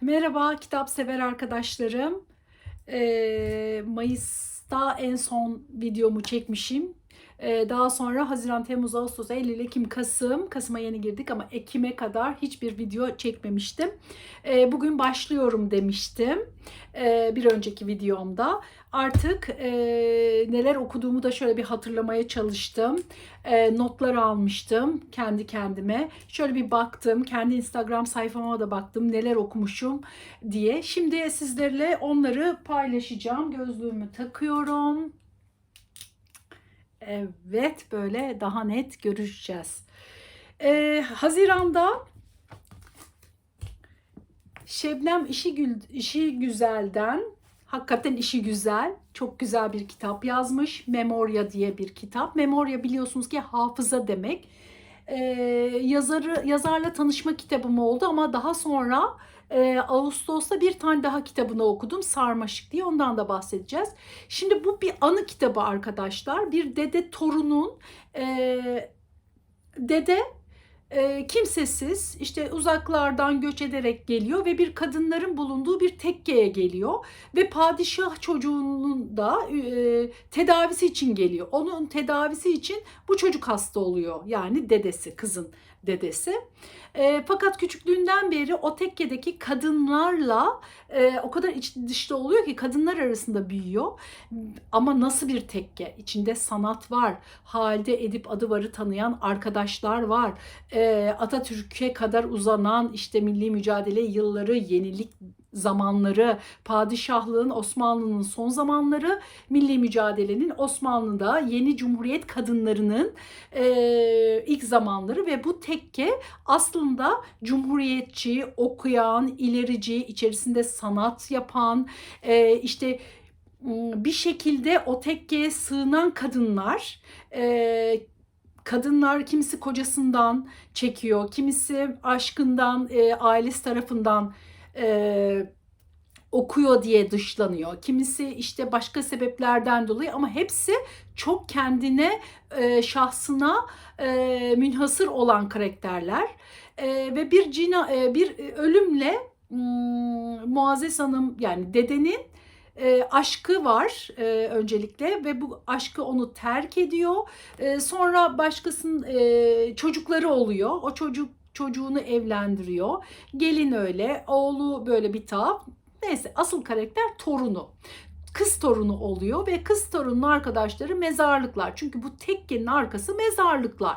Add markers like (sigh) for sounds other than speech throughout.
Merhaba kitap sever arkadaşlarım. Ee, Mayıs'ta en son videomu çekmişim. Ee, daha sonra Haziran, Temmuz, Ağustos, Eylül, Ekim, Kasım. Kasım'a yeni girdik ama Ekim'e kadar hiçbir video çekmemiştim. Ee, bugün başlıyorum demiştim. Ee, bir önceki videomda. Artık neler okuduğumu da şöyle bir hatırlamaya çalıştım. Notlar almıştım kendi kendime. Şöyle bir baktım. Kendi Instagram sayfama da baktım. Neler okumuşum diye. Şimdi sizlerle onları paylaşacağım. Gözlüğümü takıyorum. Evet böyle daha net görüşeceğiz. Ee, Haziran'da Şebnem İşi, Gül, İşi Güzel'den hakikaten işi güzel, çok güzel bir kitap yazmış. Memoria diye bir kitap. Memoria biliyorsunuz ki hafıza demek. Ee, yazarı yazarla tanışma kitabım oldu ama daha sonra e, Ağustos'ta bir tane daha kitabını okudum. Sarmaşık diye ondan da bahsedeceğiz. Şimdi bu bir anı kitabı arkadaşlar. Bir dede torunun e, dede e, kimsesiz işte uzaklardan göç ederek geliyor ve bir kadınların bulunduğu bir tekkeye geliyor ve padişah çocuğunun da e, tedavisi için geliyor. Onun tedavisi için bu çocuk hasta oluyor. Yani dedesi, kızın dedesi. E, fakat küçüklüğünden beri o tekkedeki kadınlarla e, o kadar iç dışta oluyor ki kadınlar arasında büyüyor. Ama nasıl bir tekke? İçinde sanat var. Halide Edip Adıvar'ı tanıyan arkadaşlar var. E, Atatürk'e kadar uzanan işte milli mücadele yılları, yenilik zamanları, padişahlığın Osmanlı'nın son zamanları, milli mücadelenin Osmanlı'da yeni cumhuriyet kadınlarının e, ilk zamanları ve bu tekke aslında cumhuriyetçi, okuyan, ilerici, içerisinde sanat yapan, e, işte bir şekilde o tekkeye sığınan kadınlar e, kadınlar kimisi kocasından çekiyor, kimisi aşkından, e, ailesi tarafından e, okuyor diye dışlanıyor. Kimisi işte başka sebeplerden dolayı ama hepsi çok kendine, e, şahsına e, münhasır olan karakterler. E, ve bir cina, e, bir ölümle hmm, Muazzez Hanım yani dedenin e, aşkı var e, öncelikle ve bu aşkı onu terk ediyor. E, sonra başkasının e, çocukları oluyor. O çocuk çocuğunu evlendiriyor. Gelin öyle, oğlu böyle bir tuhaf. Neyse asıl karakter torunu. Kız torunu oluyor ve kız torunun arkadaşları mezarlıklar. Çünkü bu tekkenin arkası mezarlıklar.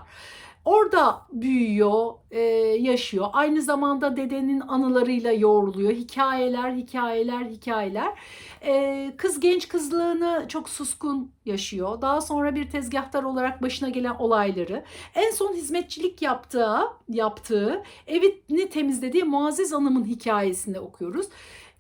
Orada büyüyor, e, yaşıyor. Aynı zamanda dedenin anılarıyla yoğruluyor. Hikayeler, hikayeler, hikayeler. E, kız genç kızlığını çok suskun yaşıyor. Daha sonra bir tezgahtar olarak başına gelen olayları. En son hizmetçilik yaptığı, yaptığı evini temizlediği Muazzez Hanım'ın hikayesini okuyoruz.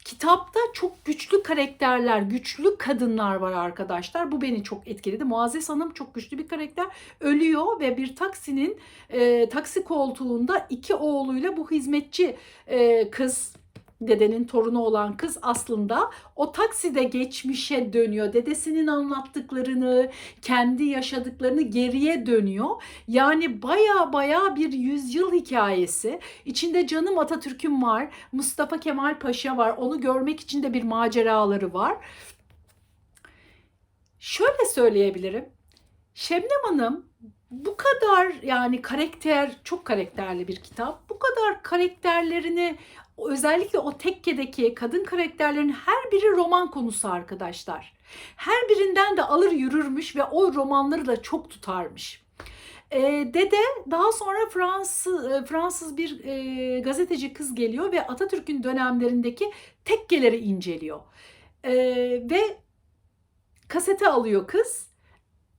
Kitapta çok güçlü karakterler, güçlü kadınlar var arkadaşlar. Bu beni çok etkiledi. Muazzez Hanım çok güçlü bir karakter. Ölüyor ve bir taksinin e, taksi koltuğunda iki oğluyla bu hizmetçi e, kız dedenin torunu olan kız aslında o takside geçmişe dönüyor. Dedesinin anlattıklarını, kendi yaşadıklarını geriye dönüyor. Yani baya baya bir yüzyıl hikayesi. İçinde canım Atatürk'üm var, Mustafa Kemal Paşa var. Onu görmek için de bir maceraları var. Şöyle söyleyebilirim. Şebnem Hanım bu kadar yani karakter çok karakterli bir kitap. Bu kadar karakterlerini özellikle o tekkedeki kadın karakterlerin her biri roman konusu arkadaşlar. Her birinden de alır yürürmüş ve o romanları da çok tutarmış. E, dede daha sonra Fransız e, Fransız bir e, gazeteci kız geliyor ve Atatürk'ün dönemlerindeki tekkeleri inceliyor. E, ve kasete alıyor kız.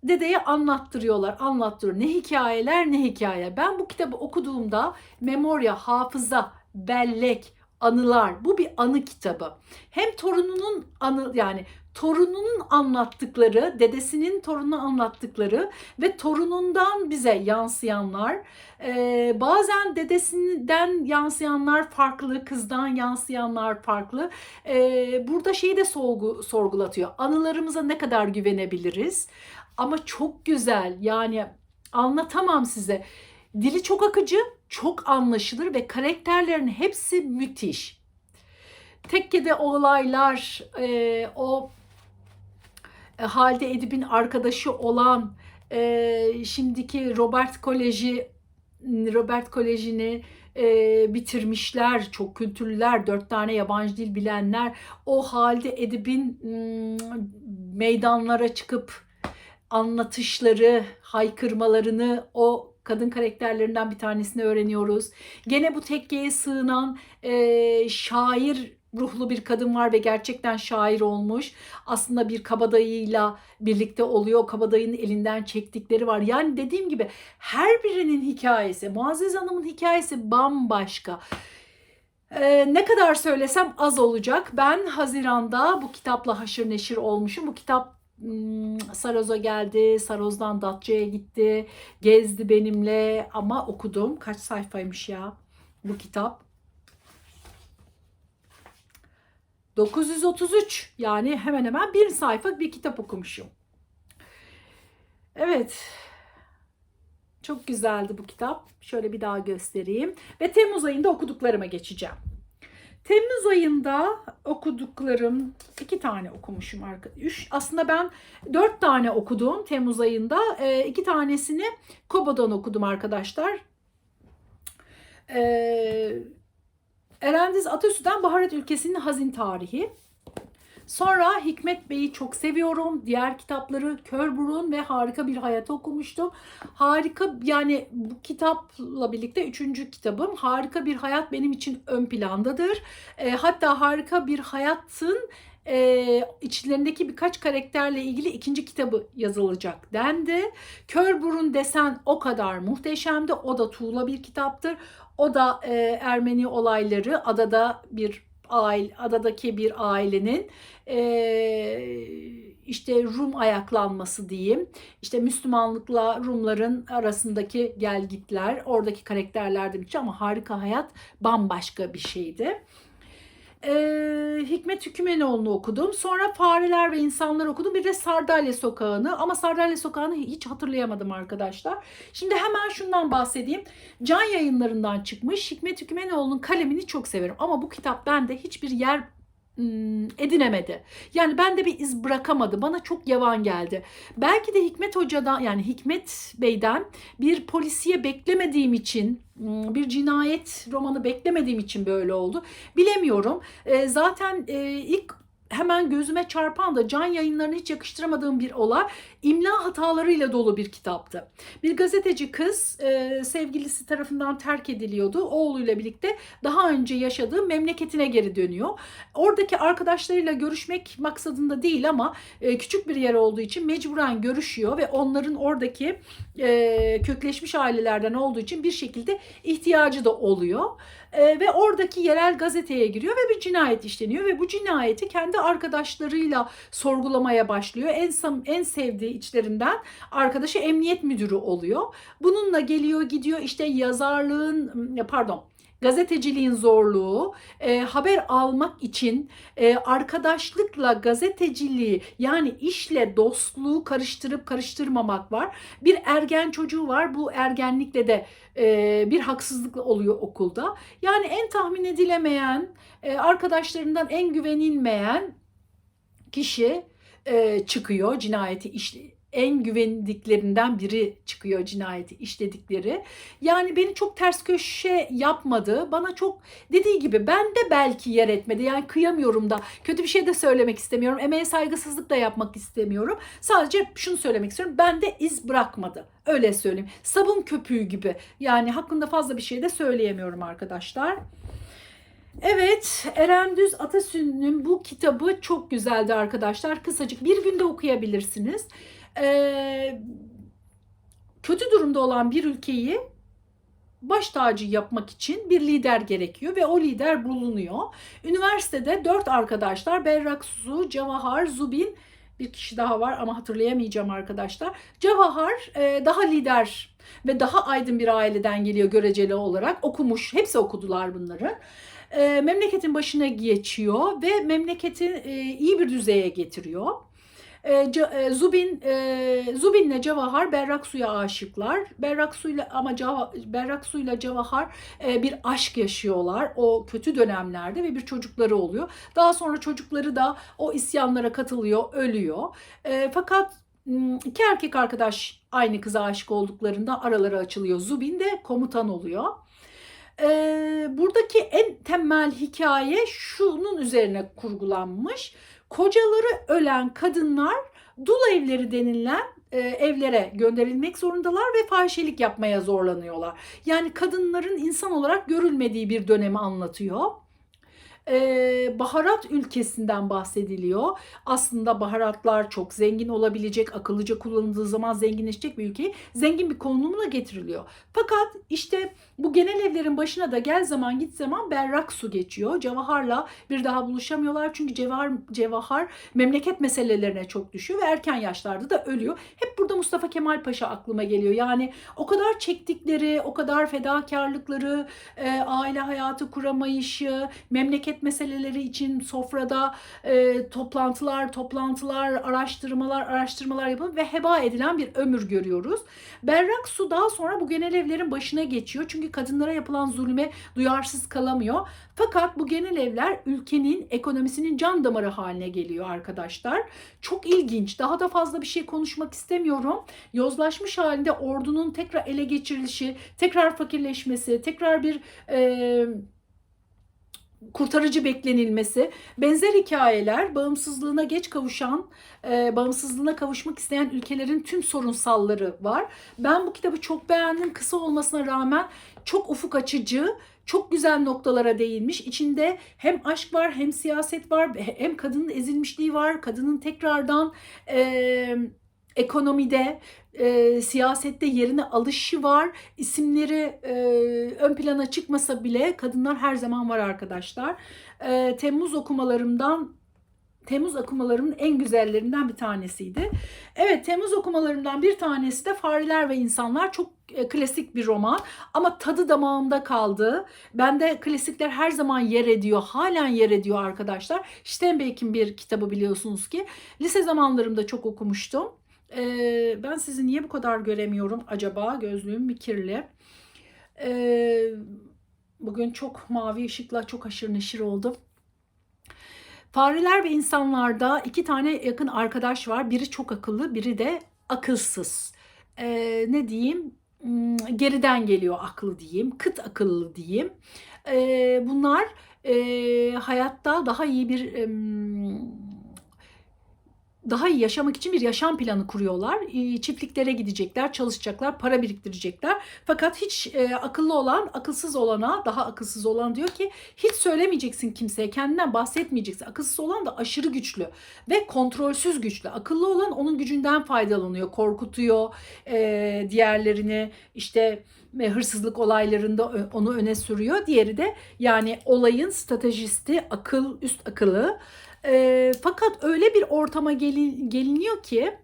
Dedeye anlattırıyorlar, anlattırıyor. Ne hikayeler ne hikaye. Ben bu kitabı okuduğumda memorya, hafıza, bellek, anılar. Bu bir anı kitabı. Hem torununun anı yani torununun anlattıkları, dedesinin torununa anlattıkları ve torunundan bize yansıyanlar, e, bazen dedesinden yansıyanlar farklı, kızdan yansıyanlar farklı. E, burada şeyi de sorgu, sorgulatıyor. Anılarımıza ne kadar güvenebiliriz? Ama çok güzel yani anlatamam size. Dili çok akıcı, çok anlaşılır ve karakterlerin hepsi müthiş. tekkede olaylar, e, o e, Halide Edip'in arkadaşı olan e, şimdiki Robert Koleji Robert Koleji'ni e, bitirmişler. Çok kültürlüler, dört tane yabancı dil bilenler. O Halide Edip'in mm, meydanlara çıkıp anlatışları, haykırmalarını o kadın karakterlerinden bir tanesini öğreniyoruz. Gene bu tekkeye sığınan e, şair ruhlu bir kadın var ve gerçekten şair olmuş. Aslında bir kabadayıyla birlikte oluyor. Kabadayının elinden çektikleri var. Yani dediğim gibi her birinin hikayesi, Muazzez Hanım'ın hikayesi bambaşka. Ee, ne kadar söylesem az olacak. Ben Haziran'da bu kitapla haşır neşir olmuşum. Bu kitap Saroz'a geldi, Saroz'dan Datça'ya gitti, gezdi benimle ama okudum. Kaç sayfaymış ya bu kitap? 933 yani hemen hemen bir sayfa bir kitap okumuşum. Evet. Çok güzeldi bu kitap. Şöyle bir daha göstereyim. Ve Temmuz ayında okuduklarıma geçeceğim. Temmuz ayında okuduklarım iki tane okumuşum üç aslında ben dört tane okudum Temmuz ayında e, iki tanesini Kobo'dan okudum arkadaşlar. E, Erendiz Atasü'den Baharat Ülkesi'nin Hazin Tarihi. Sonra Hikmet Bey'i çok seviyorum. Diğer kitapları Kör Burun ve Harika Bir Hayat okumuştum. Harika yani bu kitapla birlikte üçüncü kitabım. Harika Bir Hayat benim için ön plandadır. E, hatta Harika Bir Hayat'ın e, içlerindeki birkaç karakterle ilgili ikinci kitabı yazılacak dendi. Kör Burun desen o kadar muhteşemdi. O da tuğla bir kitaptır. O da e, Ermeni olayları adada bir aile, adadaki bir ailenin e, işte Rum ayaklanması diyeyim. İşte Müslümanlıkla Rumların arasındaki gelgitler, oradaki karakterlerden ama harika hayat bambaşka bir şeydi e, Hikmet Hükümenoğlu'nu okudum. Sonra Fareler ve İnsanlar okudum. Bir de Sardalya Sokağı'nı. Ama Sardalya Sokağı'nı hiç hatırlayamadım arkadaşlar. Şimdi hemen şundan bahsedeyim. Can yayınlarından çıkmış Hikmet Hükümenoğlu'nun kalemini çok severim. Ama bu kitap bende hiçbir yer edinemedi. Yani bende bir iz bırakamadı. Bana çok yavan geldi. Belki de Hikmet Hoca'dan yani Hikmet Bey'den bir polisiye beklemediğim için hmm, bir cinayet romanı beklemediğim için böyle oldu. Bilemiyorum. E, zaten e, ilk hemen gözüme çarpan da can yayınlarını hiç yakıştıramadığım bir olay imla hatalarıyla dolu bir kitaptı. Bir gazeteci kız e, sevgilisi tarafından terk ediliyordu. Oğluyla birlikte daha önce yaşadığı memleketine geri dönüyor. Oradaki arkadaşlarıyla görüşmek maksadında değil ama e, küçük bir yer olduğu için mecburen görüşüyor ve onların oradaki e, kökleşmiş ailelerden olduğu için bir şekilde ihtiyacı da oluyor. E, ve oradaki yerel gazeteye giriyor ve bir cinayet işleniyor ve bu cinayeti kendi arkadaşlarıyla sorgulamaya başlıyor. En en sevdiği içlerinden arkadaşı emniyet müdürü oluyor. Bununla geliyor gidiyor işte yazarlığın pardon gazeteciliğin zorluğu, e, haber almak için e, arkadaşlıkla gazeteciliği yani işle dostluğu karıştırıp karıştırmamak var. Bir ergen çocuğu var bu ergenlikle de e, bir haksızlık oluyor okulda. Yani en tahmin edilemeyen, e, arkadaşlarından en güvenilmeyen kişi e, çıkıyor cinayeti işliyor en güvendiklerinden biri çıkıyor cinayeti işledikleri. Yani beni çok ters köşe yapmadı. Bana çok dediği gibi ben de belki yer etmedi. Yani kıyamıyorum da kötü bir şey de söylemek istemiyorum. Emeğe saygısızlık da yapmak istemiyorum. Sadece şunu söylemek istiyorum. Ben de iz bırakmadı. Öyle söyleyeyim. Sabun köpüğü gibi. Yani hakkında fazla bir şey de söyleyemiyorum arkadaşlar. Evet, Eren Düz Atasü'nün bu kitabı çok güzeldi arkadaşlar. Kısacık bir günde okuyabilirsiniz e, kötü durumda olan bir ülkeyi baş tacı yapmak için bir lider gerekiyor ve o lider bulunuyor. Üniversitede dört arkadaşlar Berrak Su, Cevahar, Zubin bir kişi daha var ama hatırlayamayacağım arkadaşlar. Cevahar e, daha lider ve daha aydın bir aileden geliyor göreceli olarak. Okumuş, hepsi okudular bunları. E, memleketin başına geçiyor ve memleketi e, iyi bir düzeye getiriyor. E, Ca- e, Zubin e, Zubin'le Cevahar berrak suya aşıklar. Berrak suyla ama Cava, berrak suyla Cevahar e, bir aşk yaşıyorlar o kötü dönemlerde ve bir çocukları oluyor. Daha sonra çocukları da o isyanlara katılıyor, ölüyor. E, fakat iki erkek arkadaş aynı kıza aşık olduklarında araları açılıyor. Zubin de komutan oluyor. Ee, buradaki en temel hikaye şunun üzerine kurgulanmış. Kocaları ölen kadınlar dul evleri denilen e, evlere gönderilmek zorundalar ve fahişelik yapmaya zorlanıyorlar. Yani kadınların insan olarak görülmediği bir dönemi anlatıyor. Ee, baharat ülkesinden bahsediliyor. Aslında baharatlar çok zengin olabilecek, akıllıca kullanıldığı zaman zenginleşecek bir ülkeyi zengin bir konumuna getiriliyor. Fakat işte bu genel evlerin başına da gel zaman git zaman berrak su geçiyor. Cevahar'la bir daha buluşamıyorlar çünkü Cevahar, Cevahar memleket meselelerine çok düşüyor ve erken yaşlarda da ölüyor. Hep burada Mustafa Kemal Paşa aklıma geliyor. Yani o kadar çektikleri, o kadar fedakarlıkları, e, aile hayatı kuramayışı, memleket meseleleri için sofrada e, toplantılar, toplantılar, araştırmalar, araştırmalar yapılıp ve heba edilen bir ömür görüyoruz. Berrak Su daha sonra bu genel evlerin başına geçiyor. Çünkü kadınlara yapılan zulme duyarsız kalamıyor. Fakat bu genel evler ülkenin ekonomisinin can damarı haline geliyor arkadaşlar. Çok ilginç. Daha da fazla bir şey konuşmak istemiyorum. Yozlaşmış halinde ordunun tekrar ele geçirilişi, tekrar fakirleşmesi, tekrar bir e, kurtarıcı beklenilmesi, benzer hikayeler bağımsızlığına geç kavuşan, e, bağımsızlığına kavuşmak isteyen ülkelerin tüm sorunsalları var. Ben bu kitabı çok beğendim. Kısa olmasına rağmen çok ufuk açıcı, çok güzel noktalara değinmiş. İçinde hem aşk var, hem siyaset var, hem kadının ezilmişliği var, kadının tekrardan e, ekonomide, e, siyasette yerine alışı var. İsimleri e, ön plana çıkmasa bile kadınlar her zaman var arkadaşlar. E, Temmuz okumalarımdan Temmuz okumalarımın en güzellerinden bir tanesiydi. Evet Temmuz okumalarımdan bir tanesi de Fareler ve İnsanlar çok e, klasik bir roman ama tadı damağımda kaldı. Bende klasikler her zaman yer ediyor, halen yer ediyor arkadaşlar. Steinbeck'in bir kitabı biliyorsunuz ki. Lise zamanlarımda çok okumuştum. Ee, ben sizi niye bu kadar göremiyorum acaba? Gözlüğüm bir kirli. Ee, bugün çok mavi ışıkla çok aşırı neşir oldum. Fareler ve insanlarda iki tane yakın arkadaş var. Biri çok akıllı, biri de akılsız. Ee, ne diyeyim? Hmm, Geriden geliyor aklı diyeyim, kıt akıllı diyeyim. Ee, bunlar e, hayatta daha iyi bir em, daha iyi yaşamak için bir yaşam planı kuruyorlar. Çiftliklere gidecekler, çalışacaklar, para biriktirecekler. Fakat hiç e, akıllı olan, akılsız olana, daha akılsız olan diyor ki hiç söylemeyeceksin kimseye, kendinden bahsetmeyeceksin. Akılsız olan da aşırı güçlü ve kontrolsüz güçlü. Akıllı olan onun gücünden faydalanıyor, korkutuyor e, diğerlerini işte e, hırsızlık olaylarında onu öne sürüyor. Diğeri de yani olayın stratejisti, akıl, üst akıllı. E, fakat öyle bir ortama gelin, geliniyor ki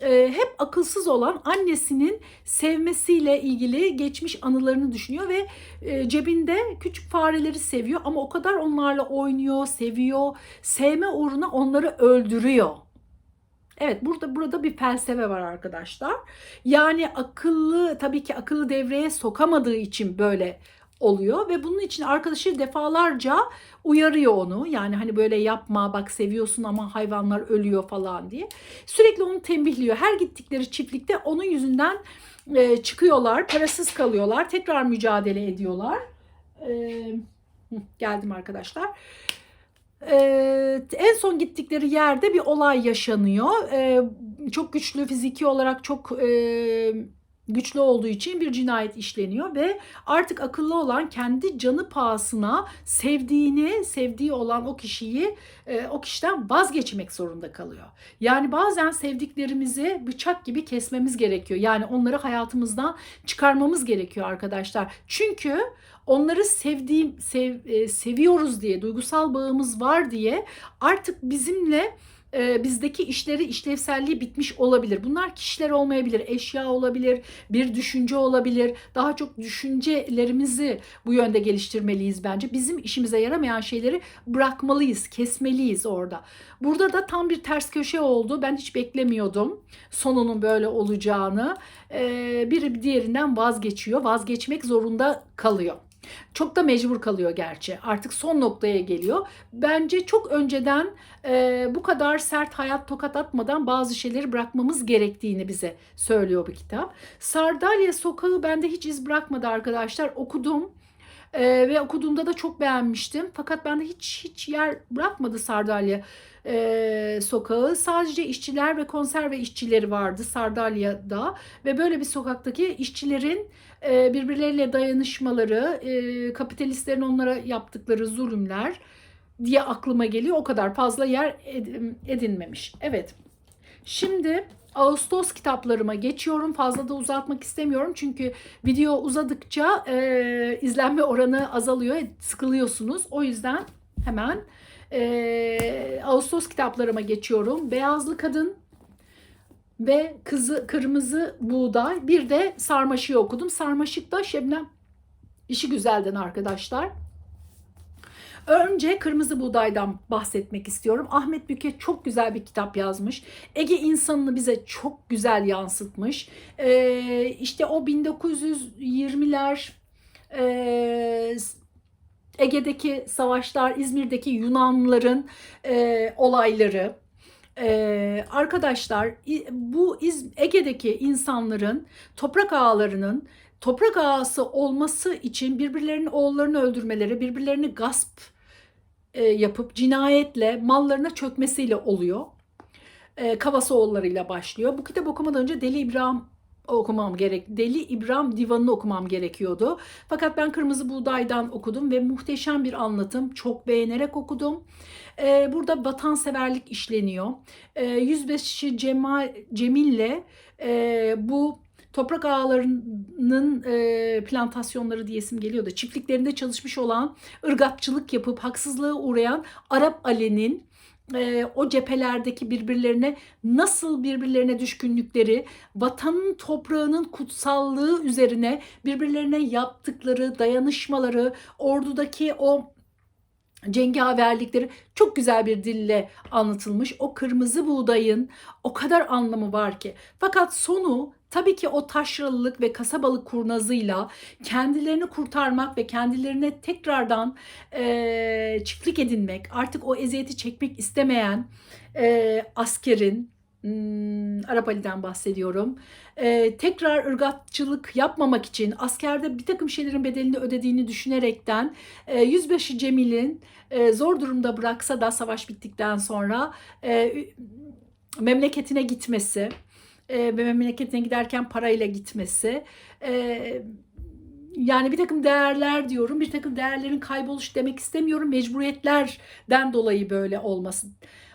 e, hep akılsız olan annesinin sevmesiyle ilgili geçmiş anılarını düşünüyor ve e, cebinde küçük fareleri seviyor ama o kadar onlarla oynuyor, seviyor, sevme uğruna onları öldürüyor. Evet burada burada bir felsefe var arkadaşlar. Yani akıllı tabii ki akıllı devreye sokamadığı için böyle oluyor ve bunun için arkadaşı defalarca uyarıyor onu. Yani hani böyle yapma bak seviyorsun ama hayvanlar ölüyor falan diye. Sürekli onu tembihliyor. Her gittikleri çiftlikte onun yüzünden e, çıkıyorlar, parasız kalıyorlar, tekrar mücadele ediyorlar. E, geldim arkadaşlar. Ee, en son gittikleri yerde bir olay yaşanıyor. Ee, çok güçlü fiziki olarak çok e, güçlü olduğu için bir cinayet işleniyor ve artık akıllı olan kendi canı pahasına sevdiğini, sevdiği olan o kişiyi e, o kişiden vazgeçmek zorunda kalıyor. Yani bazen sevdiklerimizi bıçak gibi kesmemiz gerekiyor. Yani onları hayatımızdan çıkarmamız gerekiyor arkadaşlar. Çünkü onları sevdiğim sev, e, seviyoruz diye, duygusal bağımız var diye artık bizimle e, bizdeki işleri işlevselliği bitmiş olabilir. Bunlar kişiler olmayabilir, eşya olabilir, bir düşünce olabilir. Daha çok düşüncelerimizi bu yönde geliştirmeliyiz bence. Bizim işimize yaramayan şeyleri bırakmalıyız, kesmeliyiz orada. Burada da tam bir ters köşe oldu. Ben hiç beklemiyordum sonunun böyle olacağını. E, biri diğerinden vazgeçiyor, vazgeçmek zorunda kalıyor. Çok da mecbur kalıyor gerçi. Artık son noktaya geliyor. Bence çok önceden e, bu kadar sert hayat tokat atmadan bazı şeyleri bırakmamız gerektiğini bize söylüyor bu kitap. Sardalya Sokağı bende hiç iz bırakmadı arkadaşlar. Okudum. Ee, ve okuduğumda da çok beğenmiştim. Fakat bende hiç hiç yer bırakmadı Sardalya e, sokağı. Sadece işçiler ve konserve işçileri vardı Sardalya'da ve böyle bir sokaktaki işçilerin e, birbirleriyle dayanışmaları, e, kapitalistlerin onlara yaptıkları zulümler diye aklıma geliyor. O kadar fazla yer edinmemiş. Evet. Şimdi Ağustos kitaplarıma geçiyorum. Fazla da uzatmak istemiyorum çünkü video uzadıkça e, izlenme oranı azalıyor, sıkılıyorsunuz. O yüzden hemen e, Ağustos kitaplarıma geçiyorum. Beyazlı Kadın ve Kızı Kırmızı Buğday. Bir de Sarmaşık'ı okudum. Sarmaşık da Şebnem işi güzelden arkadaşlar. Önce Kırmızı Buğday'dan bahsetmek istiyorum. Ahmet Büket çok güzel bir kitap yazmış. Ege insanını bize çok güzel yansıtmış. Ee, işte o 1920'ler e, Ege'deki savaşlar, İzmir'deki Yunanlıların e, olayları, ee, arkadaşlar bu İz, Ege'deki insanların toprak ağalarının toprak ağası olması için birbirlerinin oğullarını öldürmeleri, birbirlerini gasp e, yapıp cinayetle mallarına çökmesiyle oluyor. E, Kavasoğullarıyla başlıyor. Bu kitap okumadan önce Deli İbrahim okumam gerek. Deli İbrahim Divanı'nı okumam gerekiyordu. Fakat ben Kırmızı Buğday'dan okudum ve muhteşem bir anlatım. Çok beğenerek okudum. Ee, burada vatanseverlik işleniyor. Ee, Yüzbeşi Cemal, Cemil'le e, bu toprak ağalarının e, plantasyonları diyesim geliyordu. Çiftliklerinde çalışmış olan, ırgatçılık yapıp haksızlığa uğrayan Arap Ali'nin e, o cephelerdeki birbirlerine nasıl birbirlerine düşkünlükleri, vatanın toprağının kutsallığı üzerine birbirlerine yaptıkları dayanışmaları, ordudaki o cengaverlikleri çok güzel bir dille anlatılmış. O kırmızı buğdayın o kadar anlamı var ki. Fakat sonu tabii ki o taşralılık ve kasabalık kurnazıyla kendilerini kurtarmak ve kendilerine tekrardan e, çiftlik edinmek, artık o eziyeti çekmek istemeyen e, askerin, hmm, Arap Ali'den bahsediyorum. Ee, tekrar ırgatçılık yapmamak için askerde bir takım şeylerin bedelini ödediğini düşünerekten e, Yüzbaşı Cemil'in e, zor durumda bıraksa da savaş bittikten sonra e, memleketine gitmesi e, memleketine giderken parayla gitmesi. E, yani bir takım değerler diyorum bir takım değerlerin kayboluş demek istemiyorum. Mecburiyetlerden dolayı böyle olmasın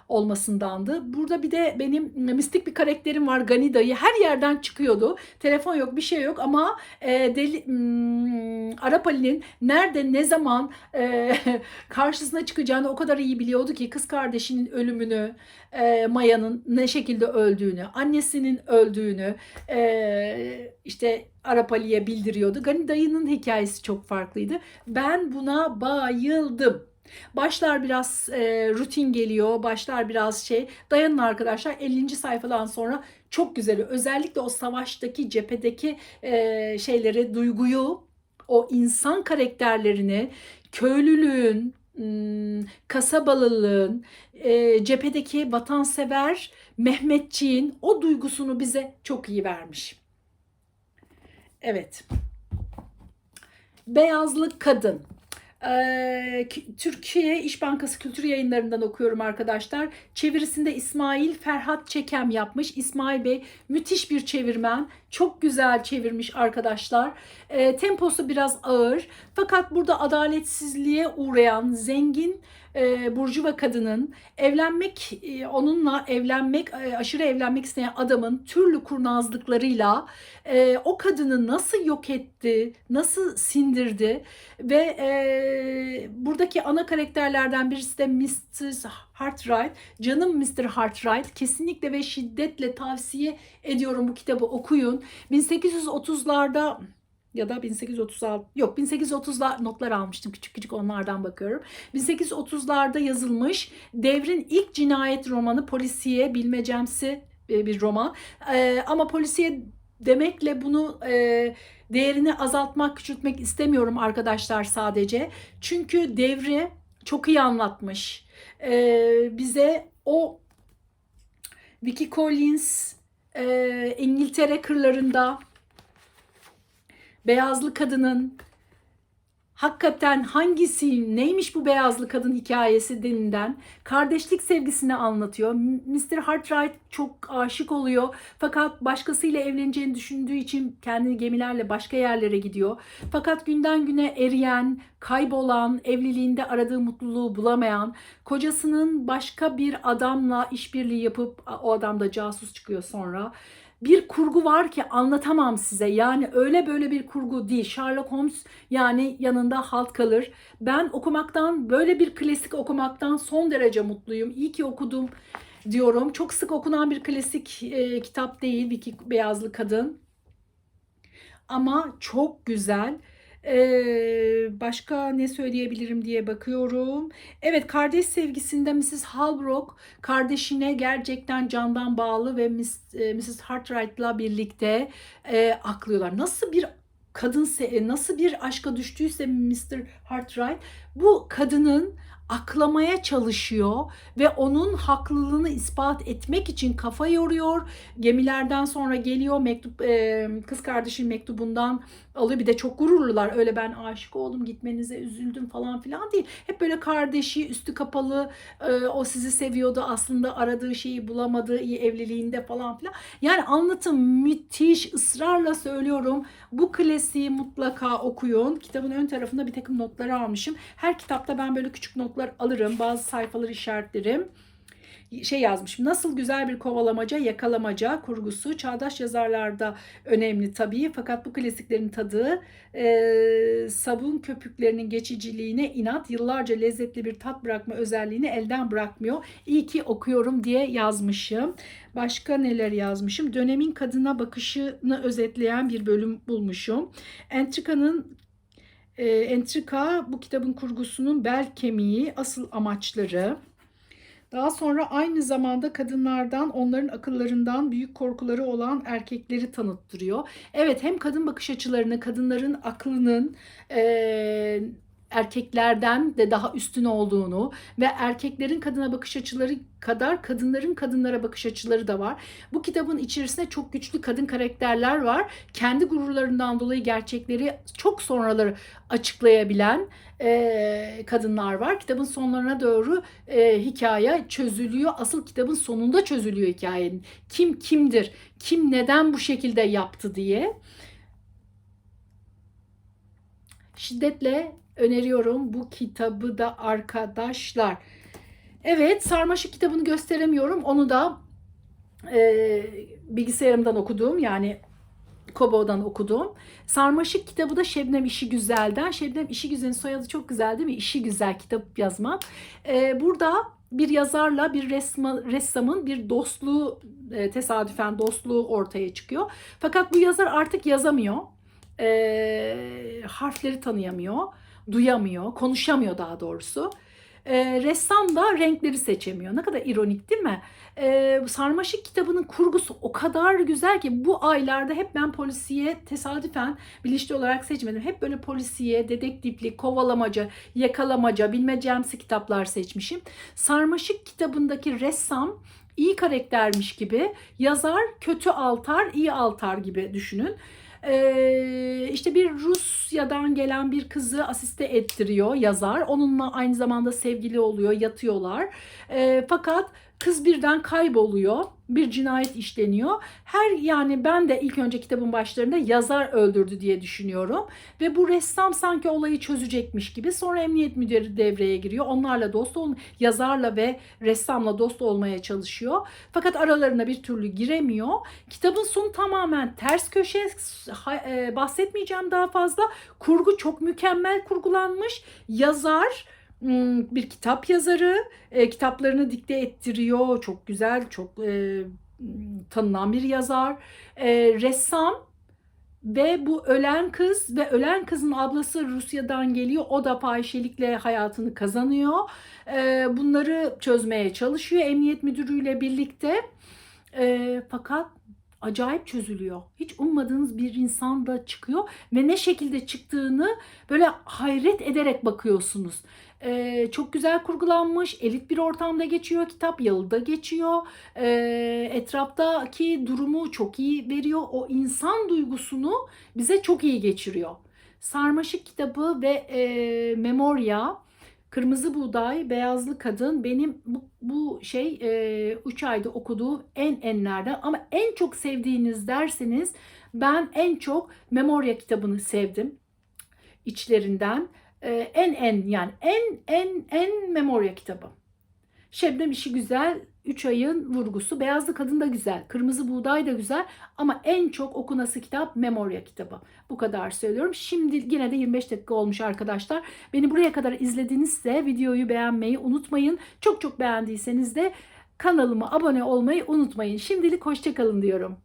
olmasındandı. Burada bir de benim mistik bir karakterim var Gani dayı. Her yerden çıkıyordu. Telefon yok bir şey yok ama e, deli, hmm, Arap Ali'nin nerede ne zaman e, (laughs) karşısına çıkacağını o kadar iyi biliyordu ki kız kardeşinin ölümünü, e, Maya'nın ne şekilde öldüğünü, annesinin öldüğünü e, işte Arap Ali'ye bildiriyordu. Gani dayının hikayesi çok farklıydı. Ben buna bayıldım. Başlar biraz e, rutin geliyor, başlar biraz şey. Dayanın arkadaşlar 50. sayfadan sonra çok güzel. Özellikle o savaştaki, cephedeki e, şeyleri, duyguyu, o insan karakterlerini, köylülüğün, kasabalılığın, e, cephedeki vatansever Mehmetçiğin o duygusunu bize çok iyi vermiş. Evet. Beyazlık kadın. Türkiye İş Bankası Kültür Yayınları'ndan okuyorum arkadaşlar. Çevirisinde İsmail Ferhat Çekem yapmış. İsmail Bey müthiş bir çevirmen. Çok güzel çevirmiş arkadaşlar. Temposu biraz ağır. Fakat burada adaletsizliğe uğrayan zengin e, burjuva kadının evlenmek e, onunla evlenmek e, aşırı evlenmek isteyen adamın türlü kurnazlıklarıyla e, o kadını nasıl yok etti, nasıl sindirdi ve e, buradaki ana karakterlerden birisi de Mr. Hartright. Canım Mr. Hartright. Kesinlikle ve şiddetle tavsiye ediyorum bu kitabı okuyun. 1830'larda ya da 1836 yok 1830'lar notlar almıştım küçük küçük onlardan bakıyorum. 1830'larda yazılmış devrin ilk cinayet romanı polisiye bilmecemsi e, bir roman. E, ama polisiye demekle bunu e, değerini azaltmak, küçültmek istemiyorum arkadaşlar sadece. Çünkü devri çok iyi anlatmış. E, bize o Vicky Collins e, İngiltere kırlarında beyazlı kadının hakikaten hangisi neymiş bu beyazlı kadın hikayesi denilen kardeşlik sevgisini anlatıyor. Mr. Hartright çok aşık oluyor fakat başkasıyla evleneceğini düşündüğü için kendini gemilerle başka yerlere gidiyor. Fakat günden güne eriyen, kaybolan, evliliğinde aradığı mutluluğu bulamayan, kocasının başka bir adamla işbirliği yapıp o adam da casus çıkıyor sonra bir kurgu var ki anlatamam size. Yani öyle böyle bir kurgu değil. Sherlock Holmes yani yanında halt kalır. Ben okumaktan böyle bir klasik okumaktan son derece mutluyum. İyi ki okudum diyorum. Çok sık okunan bir klasik e, kitap değil Vicky Beyazlı Kadın. Ama çok güzel. Ee, başka ne söyleyebilirim diye bakıyorum. Evet kardeş sevgisinde Mrs. Halbrook kardeşine gerçekten candan bağlı ve Miss, e, Mrs. Hartright'la birlikte e, aklıyorlar. Nasıl bir kadın nasıl bir aşka düştüyse Mr. Hartright bu kadının aklamaya çalışıyor ve onun haklılığını ispat etmek için kafa yoruyor. Gemilerden sonra geliyor mektup e, kız kardeşin mektubundan alıyor. Bir de çok gururlular. Öyle ben aşık oldum gitmenize üzüldüm falan filan değil. Hep böyle kardeşi üstü kapalı e, o sizi seviyordu aslında aradığı şeyi bulamadığı iyi evliliğinde falan filan. Yani anlatım müthiş ısrarla söylüyorum. Bu klasiği mutlaka okuyun. Kitabın ön tarafında bir takım notları almışım. Her kitapta ben böyle küçük notlar alırım. Bazı sayfaları işaretlerim şey yazmışım. Nasıl güzel bir kovalamaca, yakalamaca kurgusu çağdaş yazarlarda önemli tabii. Fakat bu klasiklerin tadı e, sabun köpüklerinin geçiciliğine inat, yıllarca lezzetli bir tat bırakma özelliğini elden bırakmıyor. İyi ki okuyorum diye yazmışım. Başka neler yazmışım? Dönemin kadına bakışını özetleyen bir bölüm bulmuşum. Entrika'nın e, Entrika bu kitabın kurgusunun bel kemiği, asıl amaçları. Daha sonra aynı zamanda kadınlardan, onların akıllarından büyük korkuları olan erkekleri tanıttırıyor. Evet hem kadın bakış açılarını, kadınların aklının e, erkeklerden de daha üstün olduğunu ve erkeklerin kadına bakış açıları kadar kadınların kadınlara bakış açıları da var. Bu kitabın içerisinde çok güçlü kadın karakterler var. Kendi gururlarından dolayı gerçekleri çok sonraları açıklayabilen e, kadınlar var. Kitabın sonlarına doğru e, hikaye çözülüyor. Asıl kitabın sonunda çözülüyor hikayenin. Kim kimdir? Kim neden bu şekilde yaptı diye. Şiddetle öneriyorum bu kitabı da arkadaşlar. Evet Sarmaşık kitabını gösteremiyorum. Onu da e, bilgisayarımdan okuduğum yani Kobo'dan okudum. Sarmaşık kitabı da Şebnem İşi Güzel'den. Şebnem İşi Güzel'in soyadı çok güzel değil mi? İşi Güzel kitap yazmak. Ee, burada bir yazarla bir resma, ressamın bir dostluğu e, tesadüfen dostluğu ortaya çıkıyor. Fakat bu yazar artık yazamıyor. E, harfleri tanıyamıyor, duyamıyor, konuşamıyor daha doğrusu. E, ressam da renkleri seçemiyor. Ne kadar ironik değil mi? E, Sarmaşık kitabının kurgusu o kadar güzel ki bu aylarda hep ben polisiye tesadüfen bilinçli olarak seçmedim. Hep böyle polisiye, dedektiflik, kovalamaca, yakalamaca, bilmecemsi kitaplar seçmişim. Sarmaşık kitabındaki ressam iyi karaktermiş gibi, yazar kötü altar, iyi altar gibi düşünün. Ee, işte bir Rusya'dan gelen bir kızı asiste ettiriyor yazar. Onunla aynı zamanda sevgili oluyor, yatıyorlar. Ee, fakat kız birden kayboluyor. Bir cinayet işleniyor. Her yani ben de ilk önce kitabın başlarında yazar öldürdü diye düşünüyorum. Ve bu ressam sanki olayı çözecekmiş gibi. Sonra emniyet müdürü devreye giriyor. Onlarla dost ol yazarla ve ressamla dost olmaya çalışıyor. Fakat aralarına bir türlü giremiyor. Kitabın sonu tamamen ters köşe. bahsetmeyeceğim daha fazla. Kurgu çok mükemmel kurgulanmış. Yazar bir kitap yazarı. E, kitaplarını dikte ettiriyor. Çok güzel, çok e, tanınan bir yazar. E, ressam ve bu ölen kız ve ölen kızın ablası Rusya'dan geliyor. O da fahişelikle hayatını kazanıyor. E, bunları çözmeye çalışıyor emniyet müdürüyle birlikte. E, fakat acayip çözülüyor. Hiç ummadığınız bir insan da çıkıyor ve ne şekilde çıktığını böyle hayret ederek bakıyorsunuz. Ee, çok güzel kurgulanmış, elit bir ortamda geçiyor kitap, yalıda geçiyor. Ee, etraftaki durumu çok iyi veriyor. O insan duygusunu bize çok iyi geçiriyor. Sarmaşık kitabı ve e, Memoria, Kırmızı Buğday, Beyazlı Kadın benim bu, bu şey 3 ayda okuduğum en enlerden ama en çok sevdiğiniz derseniz ben en çok Memoria kitabını sevdim içlerinden. Ee, en en yani en en en Memoria kitabı. Şebnem işi güzel, 3 ayın vurgusu. Beyazlı Kadın da güzel, Kırmızı Buğday da güzel ama en çok okunası kitap Memoria kitabı. Bu kadar söylüyorum. Şimdi yine de 25 dakika olmuş arkadaşlar. Beni buraya kadar izlediğinizde videoyu beğenmeyi unutmayın. Çok çok beğendiyseniz de kanalıma abone olmayı unutmayın. Şimdilik hoşçakalın diyorum.